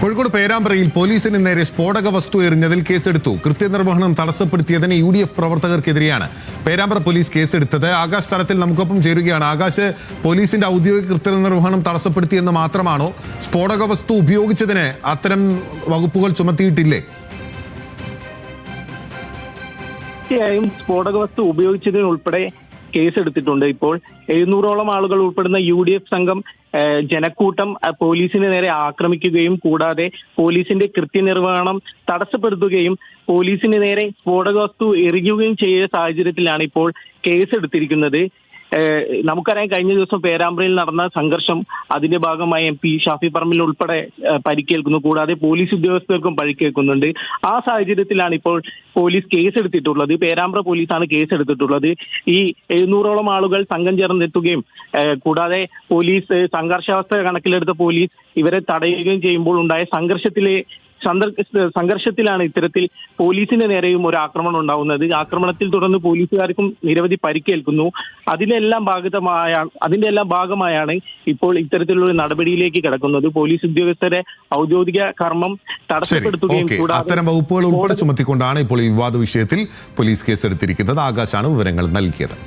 കോഴിക്കോട് പേരാമ്പ്രയിൽ പോലീസിന് നേരെ സ്ഫോടക വസ്തു എറിഞ്ഞതിൽ കേസെടുത്തു. കൃത്യനിർവഹണം തടസ്സപ്പെടുത്തിയതിന് യു ഡി എഫ് പ്രവർത്തകർക്കെതിരെയാണ്. പേരാമ്പ്ര പോലീസ് കേസെടുത്തത് ആകാശ് തലത്തിൽ നമുക്കൊപ്പം ചേരുകയാണ്. ആകാശ് പോലീസിന്റെ ഔദ്യോഗിക കൃത്യനിർവഹണം തടസ്സപ്പെടുത്തിയെന്ന് മാത്രമാണോ? സ്ഫോടക വസ്തു ഉപയോഗിച്ചതിന് അത്തരം വകുപ്പുകൾ ചുമത്തിയിട്ടില്ലേ? തീർച്ചയായും സ്ഫോടക വസ്തു ഉപയോഗിച്ചതിനുൾപ്പെടെ കേസെടുത്തിട്ടുണ്ട്. ഇപ്പോൾ എഴുന്നൂറോളം ആളുകൾ ഉൾപ്പെടുന്ന യു ഡി എഫ് സംഘം ജനക്കൂട്ടം പോലീസിന് നേരെ ആക്രമിക്കുകയും കൂടാതെ പോലീസിന്റെ കൃത്യനിർവഹണം തടസ്സപ്പെടുത്തുകയും പോലീസിന് നേരെ സ്ഫോടക വസ്തു എറിയുകയും ചെയ്ത സാഹചര്യത്തിലാണ് ഇപ്പോൾ കേസെടുത്തിരിക്കുന്നത്. ഏഹ്, നമുക്കറിയാം കഴിഞ്ഞ ദിവസം പേരാമ്പ്രയിൽ നടന്ന സംഘർഷം അതിന്റെ ഭാഗമായി എം പി ഷാഫി പറമ്പിൽ ഉൾപ്പെടെ പരിക്കേൽക്കുന്നു. കൂടാതെ പോലീസ് ഉദ്യോഗസ്ഥർക്കും പരിക്കേൽക്കുന്നുണ്ട്. ആ സാഹചര്യത്തിലാണ് ഇപ്പോൾ പോലീസ് കേസെടുത്തിട്ടുള്ളത്. പേരാമ്പ്ര പോലീസാണ് കേസെടുത്തിട്ടുള്ളത്. ഈ എഴുന്നൂറോളം ആളുകൾ സംഘം ചേർന്നെത്തുകയും കൂടാതെ പോലീസ് സംഘർഷാവസ്ഥ കണക്കിലെടുത്ത പോലീസ് ഇവരെ തടയുകയും ചെയ്യുമ്പോൾ ഉണ്ടായ സംഘർഷത്തിലെ സംഘർഷത്തിലാണ് ഇത്തരത്തിൽ പോലീസിന്റെ നേരെയും ഒരു ആക്രമണം ഉണ്ടാവുന്നത്. ആക്രമണത്തിൽ തുടർന്ന് പോലീസുകാർക്കും നിരവധി പരിക്കേൽക്കുന്നു. അതിലെല്ലാം ഭാഗമായ അതിന്റെ എല്ലാം ഭാഗമായാണ് ഇപ്പോൾ ഇത്തരത്തിലുള്ള നടപടിയിലേക്ക് കിടക്കുന്നത്. പോലീസ് ഉദ്യോഗസ്ഥരെ ഔദ്യോഗിക കർമ്മം തടസ്സപ്പെടുത്തുകയും കൂടാതെ അത്തരം വകുപ്പുകൾ ഉൾപ്പെടെ ചുമത്തിക്കൊണ്ടാണ് ഇപ്പോൾ ഈ വിവാദ വിഷയത്തിൽ പോലീസ് കേസെടുത്തിരിക്കുന്നത്. ആകാശാണ് വിവരങ്ങൾ നൽകിയത്.